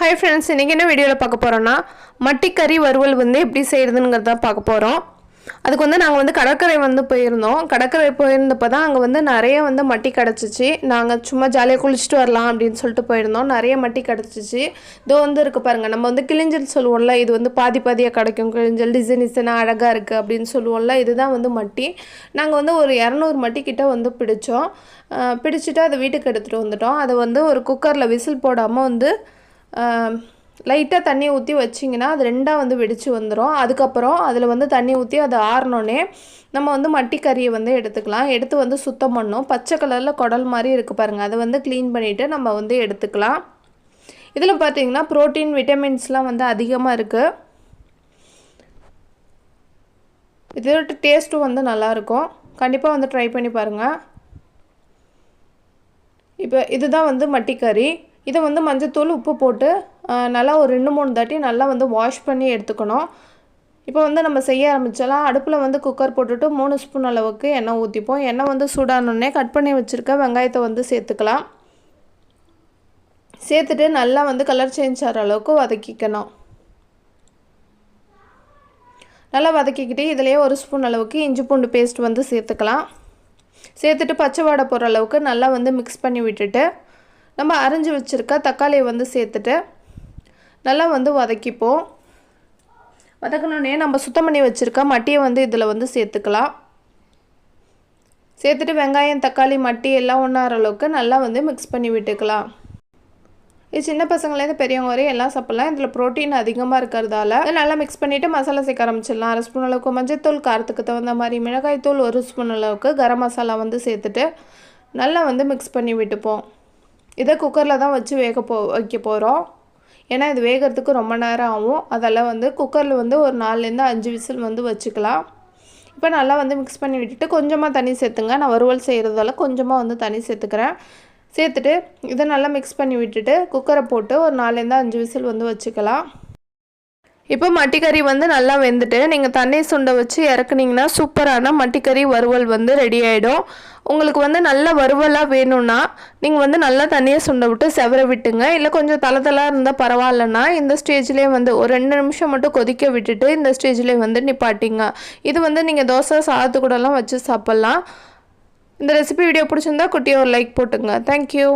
Hi friends இன்றைக்கி என்ன வீடியோவில் பார்க்க போகிறோன்னா மட்டிக்கறி வறுவல் வந்து எப்படி செய்கிறதுங்கிறத பார்க்க போகிறோம் அதுக்கு வந்து நாங்கள் வந்து கடற்கரை வந்து போயிருந்தோம். கடற்கரை போயிருந்தப்போ தான் அங்கே வந்து நிறைய வந்து மட்டி கிடச்சிச்சு. நாங்கள் சும்மா ஜாலியாக குளிச்சுட்டு வரலாம் அப்படின்னு சொல்லிட்டு போயிருந்தோம். நிறைய மட்டி கிடச்சிச்சு. இதோ வந்து இருக்குது பாருங்கள் நம்ம வந்து கிழிஞ்சல் சொல்லுவோம்ல இது வந்து பாதி பாதியாக கிடைக்கும். கிழிஞ்சல் டிசைன் டிசைனாக அழகாக இருக்குது அப்படின்னு சொல்லுவோம்ல இதுதான் வந்து மட்டி. நாங்கள் வந்து ஒரு இரநூறு மட்டி கிட்ட வந்து பிடிச்சோம். பிடிச்சிட்டு அதை வீட்டுக்கு எடுத்துகிட்டு வந்துட்டோம். அதை வந்து ஒரு குக்கரில் விசில் போடாமல் வந்து லைட்டாக தண்ணி ஊற்றி வச்சிங்கன்னா அது ரெண்டாக வந்து வெடித்து வந்துடும் அதுக்கப்புறம் அதில் வந்து தண்ணி ஊற்றி அது ஆறினோடனே நம்ம வந்து மட்டி கறியை வந்து எடுத்துக்கலாம். எடுத்து வந்து சுத்தம் பண்ணும். பச்சை கலரில் குடல் மாதிரி இருக்குது பாருங்கள் அதை வந்து க்ளீன் பண்ணிவிட்டு நம்ம வந்து எடுத்துக்கலாம். இதில் பார்த்தீங்கன்னா ப்ரோட்டீன் விட்டமின்ஸ்லாம் வந்து அதிகமாக இருக்குது இதோட டேஸ்ட்டும் வந்து நல்லாயிருக்கும் கண்டிப்பாக வந்து ட்ரை பண்ணி பாருங்கள் இப்போ இதுதான் வந்து மட்டிக்கறி. இதை வந்து மஞ்சத்தூள் உப்பு போட்டு நல்லா ஒரு ரெண்டு மூணு தாட்டி நல்லா வந்து வாஷ் பண்ணி எடுத்துக்கணும். இப்போ வந்து நம்ம செய்ய ஆரம்பிச்சலாம். அடுப்பில் வந்து குக்கர் போட்டுட்டு மூணு ஸ்பூன் அளவுக்கு எண்ணெய் ஊற்றிப்போம் எண்ணெய் வந்து சூடானோடனே கட் பண்ணி வச்சுருக்க வெங்காயத்தை வந்து சேர்த்துக்கலாம். சேர்த்துட்டு நல்லா வந்து கலர் சேஞ்ச் ஆகிற அளவுக்கு வதக்கிக்கணும். நல்லா வதக்கிக்கிட்டு இதிலேயே ஒரு ஸ்பூன் அளவுக்கு இஞ்சி பூண்டு பேஸ்ட் வந்து சேர்த்துக்கலாம். சேர்த்துட்டு பச்சை வாடை போகிற அளவுக்கு நல்லா வந்து மிக்ஸ் பண்ணி விட்டுட்டு நம்ம அரைஞ்சி வச்சுருக்க தக்காளியை வந்து சேர்த்துட்டு நல்லா வந்து வதக்கிப்போம். வதக்கணுன்னே நம்ம சுத்தம் பண்ணி வச்சுருக்க மட்டியை வந்து இதில் வந்து சேர்த்துக்கலாம். சேர்த்துட்டு வெங்காயம் தக்காளி மட்டி எல்லாம் ஒன்றாகிற அளவுக்கு நல்லா வந்து மிக்ஸ் பண்ணி விட்டுக்கலாம். இது சின்ன பசங்கள்லேருந்து பெரியவங்க வரையும் எல்லாம் சாப்பிட்லாம். இதில் ப்ரோட்டீன் அதிகமாக இருக்கிறதால நல்லா மிக்ஸ் பண்ணிவிட்டு மசாலா சேர்க்க ஆரம்பிச்சிடலாம். அரை ஸ்பூன் அளவுக்கு மஞ்சத்தூள் காரத்துக்கு தகுந்த மாதிரி மிளகாய் தூள் ஒரு ஸ்பூன் அளவுக்கு கரம் மசாலா வந்து சேர்த்துட்டு நல்லா வந்து மிக்ஸ் பண்ணி விட்டுப்போம். இதை குக்கரில் தான் வச்சு வேக போ வைக்க போகிறோம் ஏன்னா இது வேகிறதுக்கு ரொம்ப நேரம் ஆகும். அதெல்லாம் வந்து குக்கரில் வந்து ஒரு நாலுலேருந்து அஞ்சு விசில் வந்து வச்சுக்கலாம். இப்போ நல்லா வந்து மிக்ஸ் பண்ணி விட்டுட்டு கொஞ்சமாக தண்ணி சேர்த்துங்க. நான் வறுவல் செய்கிறதால கொஞ்சமாக வந்து தண்ணி சேர்த்துக்கிறேன். சேர்த்துட்டு இதை நல்லா மிக்ஸ் பண்ணி விட்டுட்டு குக்கரை போட்டு ஒரு நாலுலேருந்து அஞ்சு விசில் வந்து வச்சுக்கலாம். இப்போ மட்டிக்கறி வந்து நல்லா வெந்துட்டு நீங்கள் தண்ணி சுண்டை வச்சு இறக்குனீங்கன்னா சூப்பரான மட்டிக்கறி வறுவல் வந்து ரெடி ஆகிடும் உங்களுக்கு வந்து நல்ல வறுவலாக வேணும்னா நீங்கள் வந்து நல்லா தண்ணியை சுண்ட விட்டு செவர விட்டுங்க. இல்லை கொஞ்சம் தலை இருந்தால் பரவாயில்லன்னா இந்த ஸ்டேஜ்லேயே வந்து ஒரு ரெண்டு நிமிஷம் மட்டும் கொதிக்க விட்டுட்டு இந்த ஸ்டேஜ்லேயே வந்து நிப்பாட்டிங்க. இது வந்து நீங்கள் தோசை சாதத்து கூடலாம் வச்சு சாப்பிட்லாம். இந்த ரெசிபி வீடியோ பிடிச்சிருந்தா குட்டியை ஒரு லைக் போட்டுங்க. தேங்க்யூ